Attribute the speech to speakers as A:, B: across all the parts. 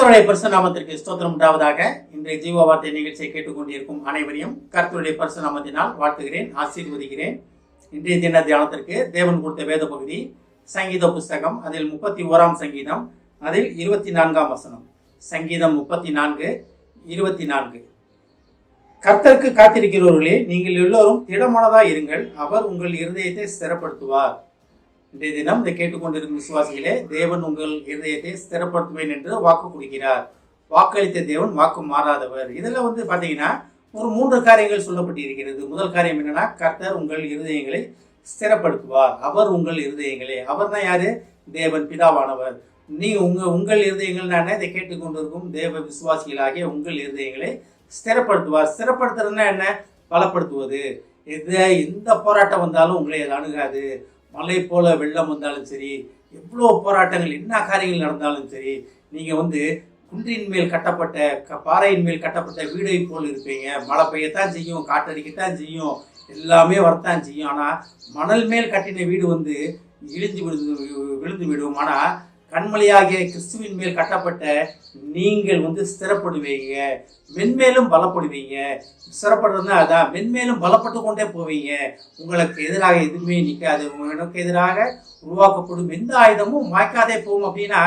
A: கர்த்தருடைய பரிசுநாமத்திற்கு ஸ்தோத்திரம். உண்டாவதாக இன்றைய ஜீவ வார்த்தை நிகழ்ச்சியை கேட்டுக்கொண்டிருக்கும் அனைவரையும் கர்த்தருடைய பரிசுநாமத்தினால் வாழ்த்துகிறேன் ஆசீர்வதிக்கிறேன். இன்றைய தின தியானத்திற்கு தேவன் கொடுத்த வேத பகுதி சங்கீத புஸ்தகம் அதில் முப்பத்தி ஓராம் சங்கீதம் அதில் இருபத்தி நான்காம் வசனம். சங்கீதம் முப்பத்தி நான்கு இருபத்தி நான்கு கர்த்தருக்கு காத்திருக்கிறவர்களே நீங்கள் எல்லோரும் திடமானதாக இருங்கள் அவர் உங்கள் இருதயத்தை ஸ்திரப்படுத்துவார் இன்றைய தினம் இதை கேட்டுக்கொண்டிருக்கும் விசுவாசிகளே தேவன் உங்கள் இருதயத்தை ஸ்திரப்படுத்துவேன் என்று வாக்கு கொடுக்கிறார். வாக்களித்த தேவன் வாக்கு மாறாதவர். இதில் வந்து பார்த்தீங்கன்னா ஒரு மூன்று காரியங்கள் சொல்லப்பட்டிருக்கிறது. முதல் காரியம் என்னன்னா கர்த்தர் உங்கள் இருதயங்களை ஸ்திரப்படுத்துவார். அவர் உங்கள் இருதயங்களே. அவர் தான் யாரு? தேவன் பிதாவானவர். நீ உங்க உங்கள் இருதயங்கள் நான் இதை கேட்டுக்கொண்டிருக்கும் தேவ விசுவாசிகளாகிய உங்கள் இருதயங்களை ஸ்திரப்படுத்துவார். ஸ்திரப்படுத்துறதுன்னா என்ன? பலப்படுத்துவது. எது எந்த போராட்டம் வந்தாலும் உங்களை அது அணுகாது. மலை போல் வெள்ளம் வந்தாலும் சரி எவ்வளோ போராட்டங்கள் என்ன காரியங்கள் நடந்தாலும் சரி நீங்கள் வந்து குன்றின் மேல் கட்டப்பட்ட க பாறையின் மேல் கட்டப்பட்ட வீடை போல் இருப்பீங்க. மழை பெய்யத்தான் செய்யும் காட்டடிக்கத்தான் செய்யும் எல்லாமே வரத்தான் செய்யும். ஆனால் மணல் மேல் கட்டின வீடு வந்து இழிஞ்சு விழுந்து விழுந்து விடும் ஆனால் கண்மலையாகிய கிறிஸ்துவின் மேல் கட்டப்பட்ட நீங்கள் வந்து ஸ்திரப்படுவீங்க. மென்மேலும் பலப்படுவீங்க. ஸ்திரப்படுறதுனா அதான் மென்மேலும் பலப்பட்டு கொண்டே போவீங்க. உங்களுக்கு எதிராக எதுவுமே நிற்காது உங்களுக்கு எதிராக உருவாக்கப்படும் எந்த ஆயுதமும் வாய்க்காதே போகும் அப்படின்னா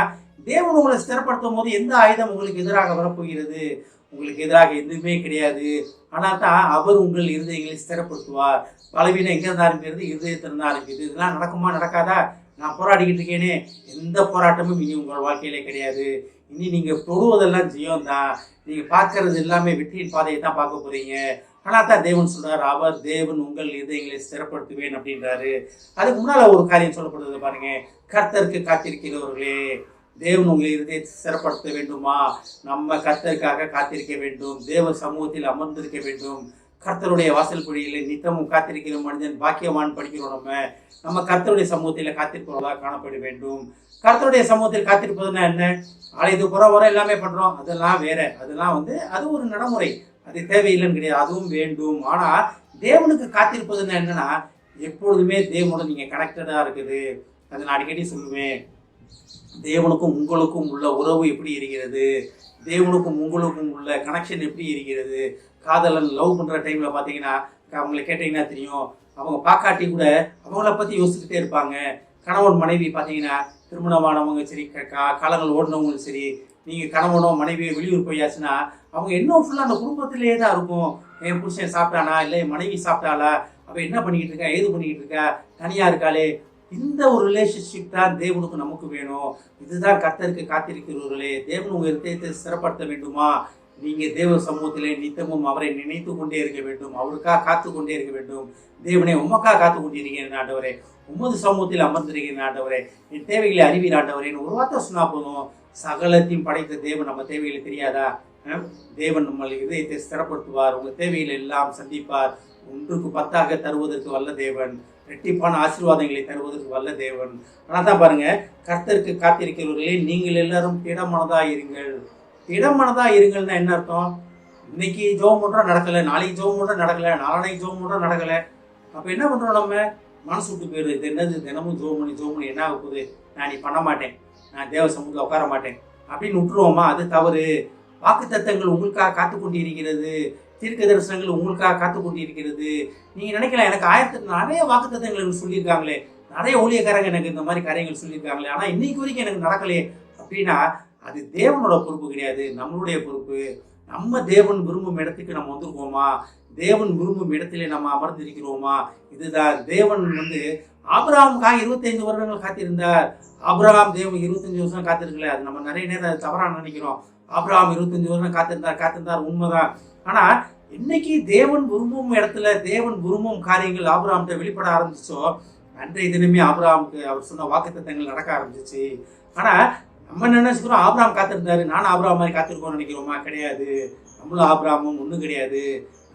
A: தேவன் உங்களை ஸ்திரப்படுத்தும் போது எந்த ஆயுதம் உங்களுக்கு எதிராக வரப்போகிறது? உங்களுக்கு எதிராக எதுவுமே கிடையாது. ஆனால் தான் அவர் உங்கள் இருதயங்களை ஸ்திரப்படுத்துவார். பலவீனம் எங்கே இருந்து ஆரம்பிக்கிறது இருதயத்திலிருந்து இதெல்லாம் நடக்குமா நடக்காதா? நான் போராடிக்கிட்டு இருக்கேனே. எந்த போராட்டமும் இனி உங்கள் வாழ்க்கையிலே கிடையாது. இனி நீங்கள் தொடுவதெல்லாம் ஜெயம் தான் நீங்கள் பார்க்கறது எல்லாமே வெற்றியின் பாதையை தான் பார்க்க போகிறீங்க ஆனால் தான் தேவன் சொல்கிறார் அவர் தேவன் உங்கள் இதயங்களை சிறப்படுத்துவேன் அப்படின்றாரு. அதுக்கு முன்னால் ஒரு காரியம் சொல்லப்படுறது பாருங்கள் கர்த்தருக்கு காத்திருக்கிறவர்களே தேவன் உங்களை இருதயத்தை சிறப்படுத்த வேண்டுமா? நம்ம கர்த்தருக்காக காத்திருக்க வேண்டும். தேவ சமூகத்தில் அமர்ந்திருக்க வேண்டும். கர்த்தருடைய வாசல் குழியில நித்தமும் காத்திருக்கிற மனிதன் பாக்கியவான் படிக்கிறோம் நம்ம. நம்ம கர்த்தருடைய சமூகத்தில் காத்திருப்பவர்களாக காணப்பட வேண்டும். கர்த்தருடைய சமூகத்தில் காத்திருப்பதுன்னா என்ன? ஆலயத்து புற வர எல்லாமே பண்ணுறோம் அதெல்லாம் வேற. அதெல்லாம் வந்து அது ஒரு நடைமுறை. அது தேவையில்லைன்னு கிடையாது. அதுவும் வேண்டும். ஆனால் தேவனுக்கு காத்திருப்பதுன்னா என்னன்னா எப்பொழுதுமே தேவனோட நீங்கள் கனெக்டடாக இருக்குது. அதை நான் அடிக்கடி சொல்லுவேன். தேவனுக்கும் உங்களுக்கும் உள்ள உறவு எப்படி இருக்கிறது? தேவனுக்கும் உங்களுக்கும் உள்ள கனெக்ஷன் எப்படி இருக்கிறது? காதலன் லவ் பண்ணுற டைமில் பார்த்தீங்கன்னா அவங்கள கேட்டிங்கன்னா தெரியும். அவங்க பார்க்காட்டி கூட அவங்கள பற்றி யோசிச்சுக்கிட்டே இருப்பாங்க. கணவன் மனைவி பார்த்தீங்கன்னா திருமணமானவங்க சரி க- கா- காலங்கள் ஓடினவங்களும் சரி நீங்கள் கணவனோ மனைவியோ வெளியூர் போயாச்சுன்னா அவங்க இன்னும் ஃபுல்லாக அந்த குடும்பத்திலேயே தான் இருக்கும். என் புருஷன் சாப்பிட்டானா? இல்லை என் மனைவி சாப்பிட்டாளா? அவள் என்ன பண்ணிக்கிட்டு இருக்கா? ஏது பண்ணிக்கிட்டு இருக்கா? தனியாக இருக்காளே? இந்த ஒரு ரிலேஷன்ஷிப் தான் தேவனுக்கு நமக்கு வேணும். இதுதான் கத்தருக்கு காத்திருக்கிறவர்களே தேவன் உங்கள் இருதயத்தை சிறப்படுத்த வேண்டுமா? நீங்கள் தேவ சமூகத்திலே நித்தமும் அவரை நினைத்து கொண்டே இருக்க வேண்டும். அவருக்காக காத்து கொண்டே இருக்க வேண்டும். தேவனே உமக்காக காத்து கொண்டிருக்கிறேன் ஆண்டவரே. உமது சமூகத்தில் அமர்ந்திருக்கிறேன் ஆண்டவரே. என் தேவைகளை அறிவீர் நாட்டவரேன்னு ஒரு வார்த்தை சொன்னா போதும். சகலத்தையும் படைத்த தேவன் நம்ம தேவைகளை தெரியாதா? தேவன் நம்மளுக்கு இதயத்தை ஸ்திரப்படுத்துவார் உங்கள் தேவைகளை எல்லாம் சந்திப்பார். ஒன்றுக்கு பத்தாக தருவதற்கு வல்ல தேவன் ரெட்டிப்பான ஆசீர்வாதங்களை தருவதற்கு வல்ல தேவன். ஆனால் தான் பாருங்க கர்த்தருக்கு காத்திருக்கிறவர்களே நீங்கள் எல்லாரும் திடமனதா இருங்கள். திடமனதா இருங்கள்னா என்ன அர்த்தம்? இன்னைக்கு ஜோம் பண்றோம் நடக்கலை நாளைக்கு ஜோம் பண்றோம் நடக்கலை நாளைக்கு ஜோம் பண்றோம் நடக்கலை. அப்போ என்ன பண்ணுறோம் நம்ம? மனசு விட்டு போயிடுது. இது என்னது? தினமும் ஜோம் பண்ணி ஜோம் பண்ணி என்ன ஆக போகுது? நான் நீ பண்ண மாட்டேன். நான் தேவ சமூகத்தில் உட்கார மாட்டேன். அப்படின்னு விட்டுருவோமா? அது தவறு. வாக்கு தத்தங்கள் உங்களுக்காக காத்து கொண்டு இருக்கிறது. தீர்க்க தரிசனங்கள் உங்களுக்காக காத்து கொண்டிருக்கிறது நீங்க நினைக்கலாம் எனக்கு ஆயிரத்தி நிறைய வாக்கு தத்தங்கள் எனக்கு சொல்லியிருக்காங்களே. நிறைய ஊழியக்காரங்க எனக்கு இந்த மாதிரி காரியங்கள் சொல்லியிருக்காங்களே. ஆனால் இன்னைக்கு வரைக்கும் எனக்கு நடக்கலையே. அப்படின்னா அது தேவனோட பொறுப்பு கிடையாது. நம்மளுடைய பொறுப்பு. நம்ம தேவன் விரும்பும் இடத்துக்கு நம்ம வந்திருக்கோமா? தேவன் விரும்பும் இடத்திலே நம்ம அமர்ந்திருக்கிறோமா? இதுதான். தேவன் வந்து ஆபிரகாமுக்காக இருபத்தைந்து வருடங்கள் காத்திருந்தார். ஆபிரகாம் தேவன் இருபத்தஞ்சு வருஷம் காத்திருக்கல. அது நம்ம நிறைய நேரம் தவறாக நினைக்கிறோம். ஆபிரகாம் இருபத்தஞ்சு வருஷம் காத்திருந்தார். காத்திருந்தார். உண்மைதான். ஆனா இன்னைக்கு தேவன் விரும்பும் இடத்துல தேவன் விரும்பும் காரியங்கள் ஆபராம்கிட்ட வெளிப்பட ஆரம்பிச்சோ அன்றைய தினமே ஆபராமுக்கு அவர் சொன்ன வாக்குத்தத்தங்கள் நடக்க ஆரம்பிச்சிச்சு. ஆனா நம்ம என்ன நினைச்சுக்கிறோம்? ஆபராம் காத்திருந்தாரு. நானும் ஆபராம் மாதிரி காத்திருக்கோம்னு நினைக்கிறோமா? கிடையாது. நம்மளும் ஆபராமும் ஒன்றும் கிடையாது.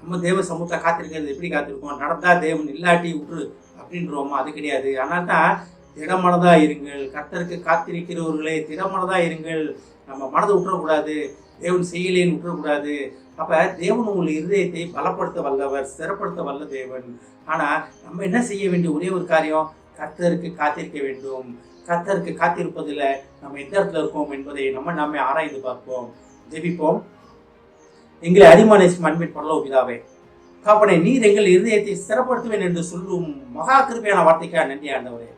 A: நம்ம தேவ சமூகத்தை காத்திருக்கிறது எப்படி காத்திருக்கோம்? நடந்தா தேவன் இல்லாட்டி விட்டுரு அப்படின்றோமா? அது கிடையாது. ஆனால் தான் திடமனதா இருங்கள். கர்த்தருக்கு காத்திருக்கிறவர்களே திடமனதா இருங்கள். நம்ம மனதை விட்டுறக்கூடாது. தேவன் செய்யலேன்னு விட்டுறக்கூடாது. அப்ப தேவன் உங்கள் இருதயத்தை பலப்படுத்த வல்லவர் ஸ்திரப்படுத்த வல்ல தேவன். ஆனா நம்ம என்ன செய்ய வேண்டிய ஒரே ஒரு காரியம்? கர்த்தருக்கு காத்திருக்க வேண்டும். கர்த்தருக்கு காத்திருப்பதில் நம்ம எந்த இடத்துல இருக்கோம் என்பதை நம்ம நாமே ஆராய்ந்து பார்ப்போம். ஜெபிப்போம். எங்களை அதிமானேசும் அன்பின் பரலோக பிதாவே காப்பனை நீர் எங்கள் இருதயத்தை ஸ்திரப்படுத்துவேன் என்று சொல்லும் மகா கிருபையான வார்த்தைக்காக நன்றி ஆண்டவரே.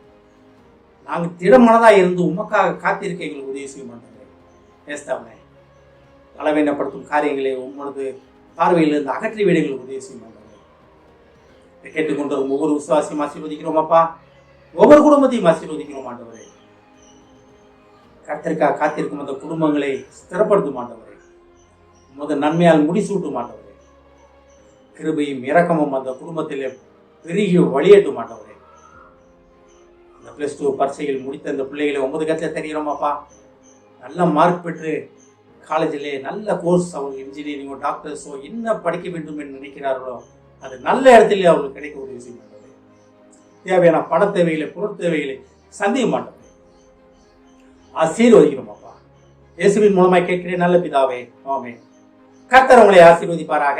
A: நாங்கள் திடமனதாக இருந்து உமக்காக காத்திருக்க எங்களுக்கு உதவி செய்ய மாட்டோம் பலவீனப்படுத்தும் காரியங்களை உங்களது பார்வையிலிருந்து அகற்றி விட உதவி செய்ய கேட்டுக்கொண்டு வரும் ஒவ்வொரு விசுவாசியும் ஆசீர்வதிக்கிறோம் அப்பா. ஒவ்வொரு குடும்பத்தையும் ஆசீர்வதிக்கிறோம் ஆண்டவரே. கர்த்தருக்காக காத்திருக்கும் அந்த குடும்பங்களை ஸ்திரப்படுத்தும் ஆண்டவரே. உமது நன்மையால் முடிசூட்டும் ஆண்டவரே. கிருபையும் இரக்கமும் அந்த குடும்பத்தில் பெருகி வழியேட்டும் ஆண்டவரே. அந்த பிளஸ் டூ பரீட்சைகள் முடித்த அந்த பிள்ளைகளை ஒன்பது கத்தில் தெரிகிறோமாப்பா நல்ல மார்க் பெற்று காலேஜிலே நல்ல கோர்ஸ் அவங்க இன்ஜினியரிங்கோ டாக்டர்ஸோ என்ன படிக்க வேண்டும் என்று நினைக்கிறார்களோ அது நல்ல இடத்துல அவங்களுக்கு கிடைக்க உதவி செய்ய தேவையான பண தேவைகளை பொருள் தேவைகளை சந்திக்க மாட்டோம். ஆசீர்வதிக்கிறோம் அப்பா. இயேசுவின் மூலமாக கேட்கிறேன் நல்ல பிதாவே ஆமே கர்த்தர் உங்களை ஆசீர்வதிப்பாராக.